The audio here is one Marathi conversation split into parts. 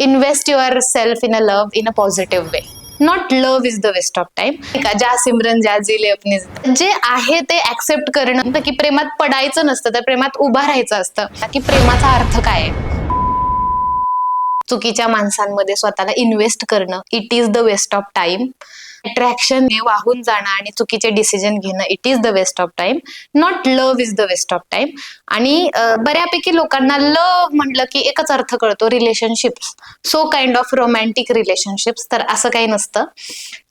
Invest yourself in a love in a positive way not love is the waste of time का ज्या सिमरन ज्या जिले अपनी जे आहे ते ऍक्सेप्ट करणं की प्रेमात पडायचं नसतं तर प्रेमात उभा राहायचं असतं. की प्रेमाचा अर्थ काय आहे? चुकीच्या माणसांमध्ये स्वतःला इन्व्हेस्ट करणं it is the waste of time attraction वाहून जाणं आणि चुकीचे डिसिजन घेणं it is the waste of time not love is the waste of time आणि बऱ्यापैकी लोकांना लव्ह म्हटलं की एकच अर्थ कळतो relationships so kind of romantic relationships तर असं काही नसतं.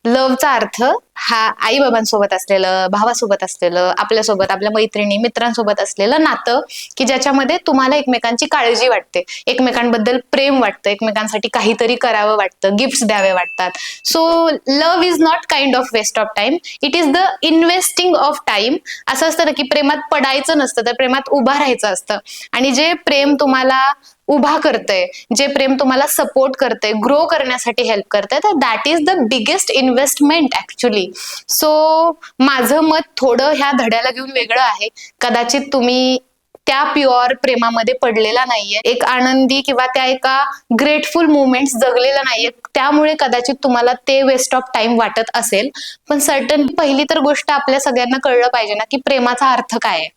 लव्हचा अर्थ हा आई बाबांसोबत असलेलं भावासोबत असलेलं आपल्यासोबत आपल्या मैत्रिणी मित्रांसोबत असलेलं नातं की ज्याच्यामध्ये तुम्हाला एकमेकांची काळजी वाटते. एकमेकांबद्दल प्रेम वाटतं एकमेकांसाठी काहीतरी करावं वाटतं गिफ्ट द्यावे वाटतात. So love is not kind of waste of time it is the investing of time असं असतं ना की प्रेमात पडायचं नसतं तर प्रेमात उभं राहायचं असतं. आणि जे प्रेम तुम्हाला उभा करतंय जे प्रेम तुम्हाला सपोर्ट करतंय ग्रो करण्यासाठी हेल्प करतंय तर that is the biggest investment actually so माझं मत थोडं ह्या धड्याला घेऊन वेगळं आहे. कदाचित तुम्ही त्या प्युअर प्रेमामध्ये पडलेला नाहीये एक आनंदी किंवा त्या एका ग्रेटफुल मुवमेंट्स जगलेला नाहीये त्यामुळे कदाचित तुम्हाला ते वेस्ट ऑफ टाइम वाटत असेल. पण सर्टन पहिली तर गोष्ट आपल्या सगळ्यांना कळलं पाहिजे ना की प्रेमाचा अर्थ काय आहे.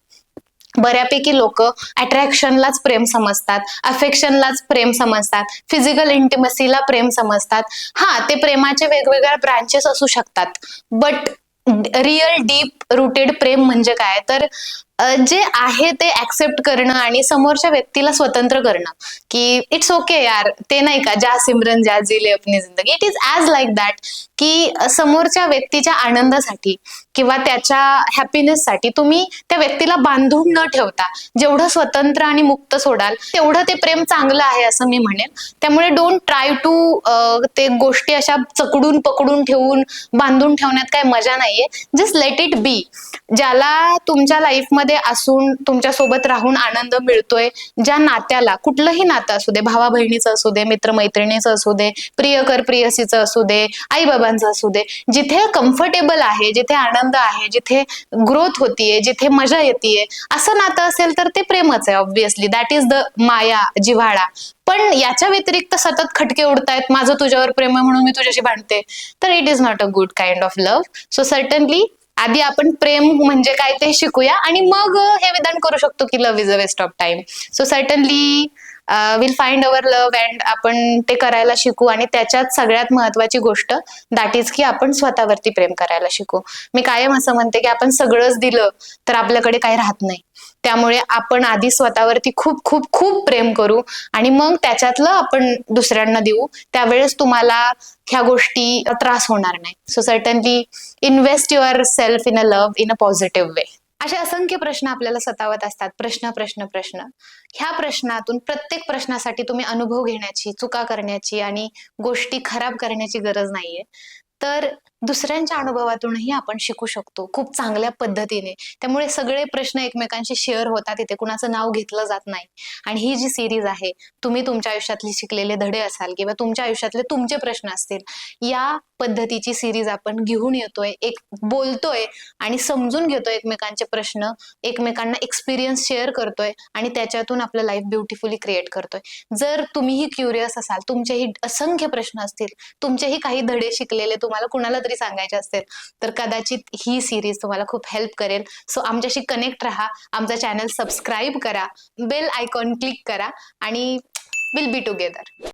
बऱ्यापैकी लोक अट्रॅक्शनलाच प्रेम समजतात अफेक्शनलाच प्रेम समजतात फिजिकल इंटिमसीला प्रेम समजतात. हा ते प्रेमाचे वेगवेगळ्या ब्रांचेस असू शकतात. बट रिअल डीप रुटेड प्रेम म्हणजे काय? तर जे आहे ते ऍक्सेप्ट करणं आणि समोरच्या व्यक्तीला स्वतंत्र करणं. की इट्स ओके यार ते नाही का ज्या सिमरन ज्या जिले अपनी जिंदगी. It is as like that की समोरच्या व्यक्तीच्या आनंदासाठी किंवा त्याच्या हॅपीनेससाठी तुम्ही त्या व्यक्तीला बांधून न ठेवता जेवढं स्वतंत्र आणि मुक्त सोडाल तेवढं ते प्रेम चांगलं आहे असं मी म्हणेन. त्यामुळे डोंट ट्राय टू ते गोष्टी अशा चकडून पकडून ठेवून बांधून ठेवण्यात काय मजा नाहीये. जस्ट लेट इट बी ज्याला तुमच्या लाईफमध्ये असून तुमच्यासोबत राहून आनंद मिळतोय. ज्या नात्याला कुठलंही नातं असू दे भावा बहिणीचं असू दे मित्रमैत्रिणीचं असू दे प्रियकर प्रियसीचं असू दे आई बाबांचं असू दे जिथे कम्फर्टेबल आहे जिथे आनंद आहे जिथे ग्रोथ होतीये जिथे मजा येते असं नातं असेल तर ते प्रेमच आहे ऑब्विसली दॅट इज द माया जिव्हाळा. पण याच्या व्यतिरिक्त सतत खटके उडतायत माझं तुझ्यावर प्रेम आहे म्हणून मी तुझ्याशी भांडते. तर it is not a good kind of love so certainly आधी आपण प्रेम म्हणजे काय ते शिकूया आणि मग हे विधान करू शकतो की love is a waste of time so certainly will find our love and आपण ते करायला शिकू आणि त्याच्यात सगळ्यात महत्वाची गोष्ट दॅट इज की आपण स्वतःवरती प्रेम करायला शिकू. मी कायम असं म्हणते की आपण सगळंच दिलं तर आपल्याकडे काही राहत नाही. त्यामुळे आपण आधी स्वतःवरती खूप खूप खूप प्रेम करू आणि मग त्याच्यातलं आपण दुसऱ्यांना देऊ. त्यावेळेस तुम्हाला ह्या गोष्टी त्रास होणार नाही. So certainly invest yourself in a love in a positive way असे असंख्य प्रश्न आपल्याला सतावत असतात. प्रश्न प्रश्न प्रश्न. ह्या प्रश्नातून प्रत्येक प्रश्नासाठी तुम्ही अनुभव घेण्याची चुका करण्याची आणि गोष्टी खराब करण्याची गरज नाहीये. तर दुसऱ्यांच्या अनुभवातूनही आपण शिकू शकतो. खूप चांगल्या पद्धतीने. त्यामुळे सगळे प्रश्न एकमेकांशी शेअर होतात. इथे कुणाचं नाव घेतलं जात नाही. आणि ही जी सिरीज आहे तुम्ही तुमच्या आयुष्यातले शिकलेले धडे असाल किंवा तुमच्या आयुष्यातले तुमचे प्रश्न असतील या पद्धतीची सिरीज आपण घेऊन येतोय एक बोलतोय आणि समजून घेतोय एकमेकांचे प्रश्न एकमेकांना एक्सपिरियन्स शेअर करतोय आणि त्याच्यातून आपलं लाईफ ब्युटिफुली क्रिएट करतोय. जर तुम्हीही क्युरियस असाल तुमचेही असंख्य प्रश्न असतील तुमचेही काही धडे शिकलेले तुम्हाला कुणाला तरी सांगायचे असतील तर कदाचित ही सिरीज तुम्हाला खूप हेल्प करेल. सो आमच्याशी कनेक्ट राहा. आमचा चॅनल सबस्क्राईब करा. बेल आयकॉन क्लिक करा. आणि विल बी टुगेदर